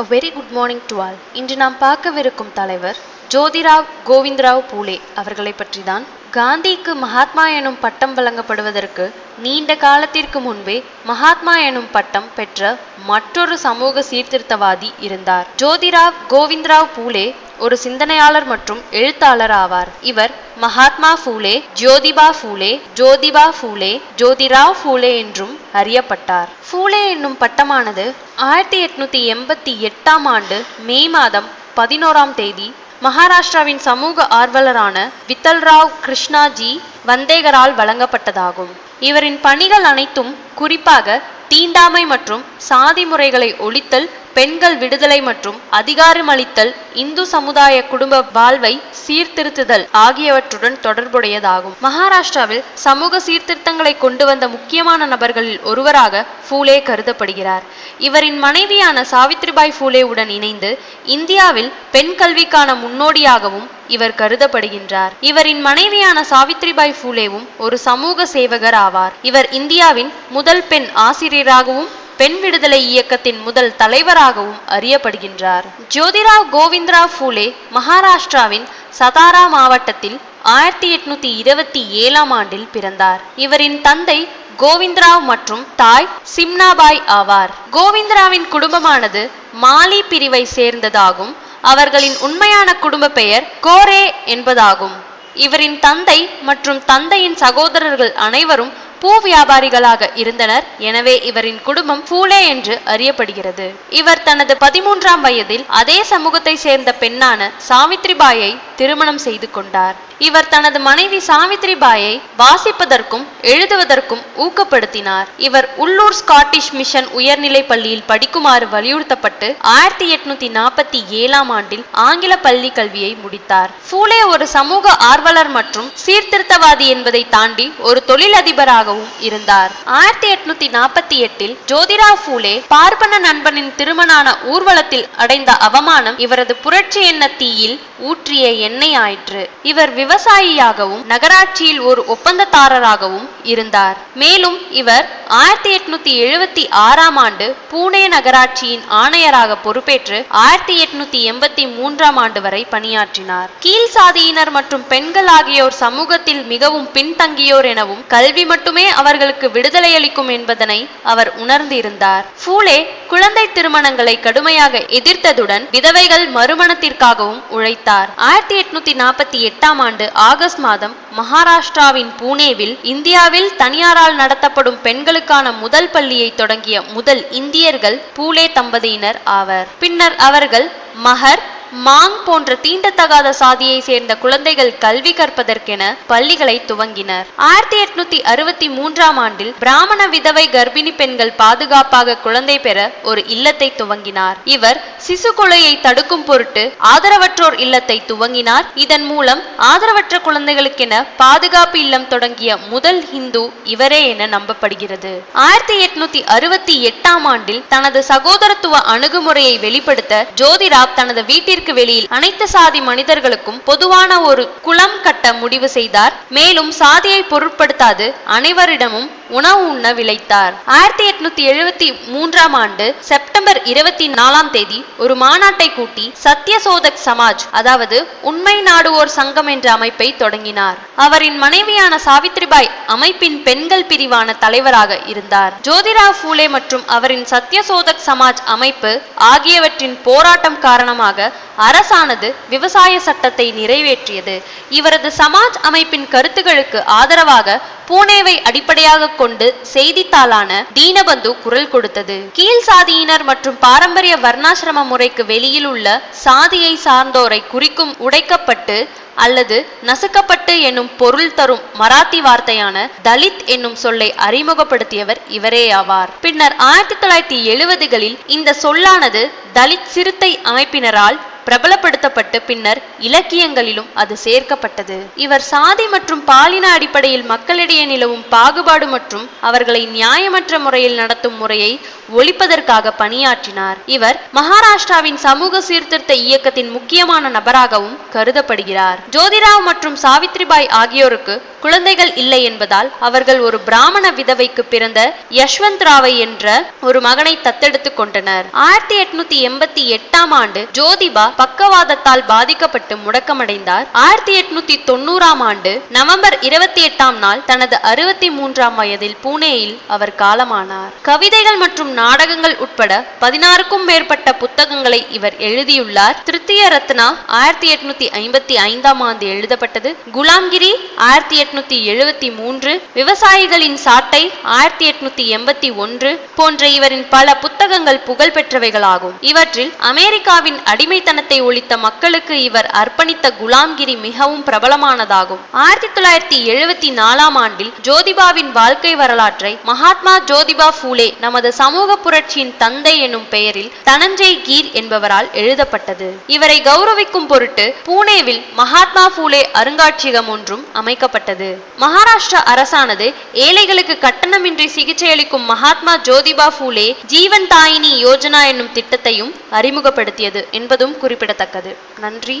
A very good morning to all இன்று நாம் பார்க்கவிருக்கும் தலைவர் ஜோதிராவ் கோவிந்தராவ் பூலே அவர்களை பற்றிதான். காந்திக்கு மகாத்மா எனும் பட்டம் வழங்கப்படுவதற்கு நீண்ட காலத்திற்கு முன்பே மகாத்மா எனும் பட்டம் பெற்ற மற்றொரு சமூக சீர்திருத்தவாதி இருந்தார். ஜோதிராவ் கோவிந்தராவ் பூலே ஒரு சிந்தனையாளர் மற்றும் எழுத்தாளர் ஆவார் இவர் மகாத்மா ஃபூலே ஜோதிபா ஃபூலே ஜோதிபா ஃபூலே ஜோதிராவ் ஃபூலே என்றும் அறியப்பட்டார். ஃபூலே என்னும் பட்டமானது ஆயிரத்தி எட்நூத்தி எண்பத்தி எட்டாம் ஆண்டு மே மாதம் பதினோராம் தேதி மகாராஷ்டிராவின் சமூக ஆர்வலரான வித்தல்ராவ் கிருஷ்ணாஜி வந்தேகரால் வழங்கப்பட்டதாகும். இவரின் பணிகள் அனைத்தும் குறிப்பாக தீண்டாமை மற்றும் சாதி முறைகளை ஒழித்தல் பெண்கள் விடுதலை மற்றும் அதிகாரமளித்தல் இந்து சமுதாய குடும்ப வாழ்வை சீர்திருத்துதல் ஆகியவற்றுடன் தொடர்புடையதாகும். மகாராஷ்டிராவில் சமூக சீர்திருத்தங்களை கொண்டு வந்த முக்கியமான நபர்களில் ஒருவராக ஃபூலே கருதப்படுகிறார். இவரின் மனைவியான சாவித்ரிபாய் உடன் இணைந்து இந்தியாவில் பெண் கல்விக்கான முன்னோடியாகவும் இவர் கருதப்படுகின்றார். இவரின் மனைவியான சாவித்ரிபாய் ஃபூலேவும் ஒரு சமூக சேவகர் ஆவார். இவர் இந்தியாவின் முதல் பெண் ஆசிரியராகவும் பெண் விடுதலை இயக்கத்தின் முதல் தலைவராகவும் அறியப்படுகின்றார். ஜோதிராவ் கோவிந்தராவ் ஃபூலே மகாராஷ்டிராவின் சதாரா மாவட்டத்தில் ஆயிரத்தி எட்நூத்தி இருபத்தி ஏழாம் ஆண்டில் பிறந்தார். இவரின் தந்தை கோவிந்தராவ் மற்றும் தாய் சிம்னாபாய் ஆவார். கோவிந்தராவின் குடும்பமானது மாலி பிரிவை சேர்ந்ததாகும். அவர்களின் உண்மையான குடும்ப பெயர் கோரே என்பதாகும். இவரின் தந்தை மற்றும் தந்தையின் சகோதரர்கள் அனைவரும் பூ வியாபாரிகளாக இருந்தனர். எனவே இவரின் குடும்பம் ஃபூலே என்று அறியப்படுகிறது. இவர் தனது பதிமூன்றாம் வயதில் அதே சமூகத்தை சேர்ந்த பெண்ணான சாவித்ரிபாயை திருமணம் செய்து கொண்டார். இவர் தனது மனைவி சாவித்ரிபாயை வாசிப்பதற்கும் எழுதுவதற்கும் ஊக்கப்படுத்தினார். இவர் உள்ளூர் ஸ்காட்டிஷ் மிஷன் உயர்நிலை பள்ளியில் படிக்குமாறு வலியுறுத்தப்பட்டு ஆயிரத்தி எட்நூத்தி நாற்பத்தி ஏழாம் ஆண்டில் ஆங்கில பள்ளி கல்வியை முடித்தார். ஃபூலே ஒரு சமூக ஆர்வலர் மற்றும் சீர்திருத்தவாதி என்பதை தாண்டி ஒரு தொழிலதிபராக தொழிலதிபராகவும் இருந்தார். ஆயிரத்தி எட்நூத்தி நாற்பத்தி எட்டில் ஜோதிரா ஃபூலே பார்ப்பன நண்பனின் திருமணான ஊர்வலத்தில் அடைந்த அவமானம் இவரது புரட்சி எண்ண தீயில் ஊற்றிய எண்ணெய் ஆயிற்று. இவர் விவசாயியாகவும் நகராட்சியில் ஒரு ஒப்பந்ததாரராகவும் இருந்தார். மேலும் இவர் ஆயிரத்தி எட்நூத்தி எழுபத்தி ஆறாம் ஆண்டு பூனே நகராட்சியின் ஆணையராக பொறுப்பேற்று ஆயிரத்தி எட்நூத்தி எண்பத்தி மூன்றாம் ஆண்டு வரை பணியாற்றினார். கீழ் சாதியினர் மற்றும் பெண்கள் ஆகியோர் சமூகத்தில் மிகவும் பின்தங்கியோர் எனவும் கல்வி மட்டுமே அவர்களுக்கு விடுதலை அளிக்கும் என்பதனை அவர் உணர்ந்திருந்தார். ஃபூலே குழந்தை திருமணங்களை கடுமையாக எதிர்த்ததுடன் விதவைகள் மறுமணத்திற்காகவும் உழைத்தார். ஆயிரத்தி எட்நூத்தி நாற்பத்தி எட்டாம் ஆண்டு ஆகஸ்ட் மாதம் மகாராஷ்டிராவின் பூனேவில் இந்தியாவில் தனியாரால் நடத்தப்படும் பெண்களுக்கான முதல் பள்ளியை தொடங்கிய முதல் இந்தியர்கள் பூலே தம்பதியினர் ஆவர். பின்னர் அவர்கள் மகர் மாங் போன்ற தீண்டத்தகாத சாதியை சேர்ந்த குழந்தைகள் கல்வி கற்பதற்கென பள்ளிகளை துவங்கினர். ஆயிரத்தி எட்நூத்தி அறுபத்தி மூன்றாம் ஆண்டில் பிராமண விதவை கர்ப்பிணி பெண்கள் பாதுகாப்பாக குழந்தை பெற ஒரு இல்லத்தை துவங்கினார். இவர் சிசு கொலையை தடுக்கும் பொருட்டு ஆதரவற்றோர் இல்லத்தை துவங்கினார். இதன் மூலம் ஆதரவற்ற குழந்தைகளுக்கென பாதுகாப்பு இல்லம் தொடங்கிய முதல் ஹிந்து இவரே என நம்பப்படுகிறது. ஆயிரத்தி எட்நூத்தி அறுபத்தி எட்டாம் ஆண்டில் தனது சகோதரத்துவ அணுகுமுறையை வெளிப்படுத்த ஜோதிராவ் தனது வீட்டிற்கு வீட்டிற்கு வெளியில் அனைத்து சாதி மனிதர்களுக்கும் பொதுவான ஒரு குளம் கட்ட முடிவு செய்தார். மேலும் சாதியை பொருட்படுத்தாது. அனைவரிடமும் உணவு உண்ண விளைத்தார். ஆயிரத்தி எட்நூத்தி எழுபத்தி மூன்றாம் ஆண்டு செப்டம்பர் இருபத்தி நாலாம் தேதி ஒரு மாநாட்டை கூட்டி சத்யசோதக் சமாஜ் அதாவது உண்மை நாடுவோர் சங்கம் என்ற அமைப்பை தொடங்கினார். அவரின் மனைவியான சாவித்ரிபாய் அமைப்பின் பெண்கள் பிரிவான தலைவராக இருந்தார். ஜோதிரா ஃபூலே மற்றும் அவரின் சத்யசோதக் சமாஜ் அமைப்பு ஆகியவற்றின் போராட்டம் காரணமாக அரசானது விவசாய சட்டத்தை நிறைவேற்றியது. இவரது சமாஜ் அமைப்பின் கருத்துகளுக்கு ஆதரவாக பூனேவை அடிப்படையாக கொண்டு செய்தித்தாளான தீனபந்து குரல் கொடுத்தது. கீழ் சாதியினர் மற்றும் பாரம்பரிய வர்ணாசிரம முறைக்கு வெளியில் உள்ள சாதியை சார்ந்தோரை குறிக்கும் உடைக்கப்பட்டு அல்லது நசுக்கப்பட்டு என்னும் பொருள் தரும் மராத்தி வார்த்தையான தலித் என்னும் சொல்லை அறிமுகப்படுத்தியவர் இவரே ஆவார் பின்னர் ஆயிரத்தி தொள்ளாயிரத்தி எழுபதுகளில் இந்த சொல்லானது தலித் சிறுத்தை அமைப்பினரால் பிரபலப்படுத்தப்பட்டு பின்னர் இலக்கியங்களிலும் அது சேர்க்கப்பட்டது. இவர் சாதி மற்றும் பாலின அடிப்படையில் மக்களிடையே நிலவும் பாகுபாடு மற்றும் அவர்களை நியாயமற்ற முறையில் நடத்தும் முறையை ஒழிப்பதற்காக பணியாற்றினார். இவர் மகாராஷ்டிராவின் சமூக சீர்திருத்த இயக்கத்தின் முக்கியமான நபராகவும் கருதப்படுகிறார். ஜோதிராவ் மற்றும் சாவித்ரிபாய் ஆகியோருக்கு குழந்தைகள் இல்லை என்பதால் அவர்கள் ஒரு பிராமண விதவைக்கு பிறந்த யஷ்வந்த் ராவை என்ற ஒரு மகனை தத்தெடுத்துக் கொண்டனர். ஆயிரத்தி எட்நூத்தி எண்பத்தி எட்டாம் ஆண்டு ஜோதிபா பக்கவாதத்தால் பாதிக்கப்பட்டு முடக்கமடைந்தார். ஆயிரத்தி எட்நூத்தி தொண்ணூறாம் ஆண்டு நவம்பர் இருபத்தி எட்டாம் நாள் தனது அறுபத்தி மூன்றாம் வயதில் பூனேயில் அவர் காலமானார். கவிதைகள் மற்றும் நாடகங்கள் உட்பட பதினாறுக்கும் மேற்பட்ட புத்தகங்களை இவர் எழுதியுள்ளார். திருத்திய ரத்னா ஆயிரத்தி எட்நூத்தி ஐம்பத்தி ஐந்தாம் ஆண்டு எழுதப்பட்டது. குலாம்கிரி ஆயிரத்தி எட்நூத்தி எழுபத்தி மூன்று. விவசாயிகளின் சாட்டை ஆயிரத்தி எட்நூத்தி எண்பத்தி ஒன்று போன்ற இவரின் பல புத்தகங்கள் புகழ் பெற்றவைகளாகும் இவற்றில் அமெரிக்காவின் அடிமைத்தன இனத்தை ஒழித்த மக்களுக்கு இவர் அர்ப்பணித்த குலாம்கிரி மிகவும் பிரபலமானதாகும். ஆயிரத்தி தொள்ளாயிரத்தி எழுபத்தி நாலாம் ஆண்டில் ஜோதிபாவின் வாழ்க்கை வரலாற்றை மகாத்மா ஜோதிபா பூலே நமது சமூக புரட்சியின் தந்தை எனும் பெயரில் தனஞ்சய் கீர் என்பவரால் எழுதப்பட்டது. இவரை கௌரவிக்கும் பொருட்டு பூனேவில் மகாத்மா பூலே அருங்காட்சியகம் ஒன்றும் அமைக்கப்பட்டது. மகாராஷ்டிரா அரசானது ஏழைகளுக்கு கட்டணமின்றி சிகிச்சை அளிக்கும் மகாத்மா ஜோதிபா பூலே ஜீவன் தாயினி யோஜனா என்னும் திட்டத்தையும் அறிமுகப்படுத்தியது என்பதும் குறிப்பிடத்தக்கது. நன்றி.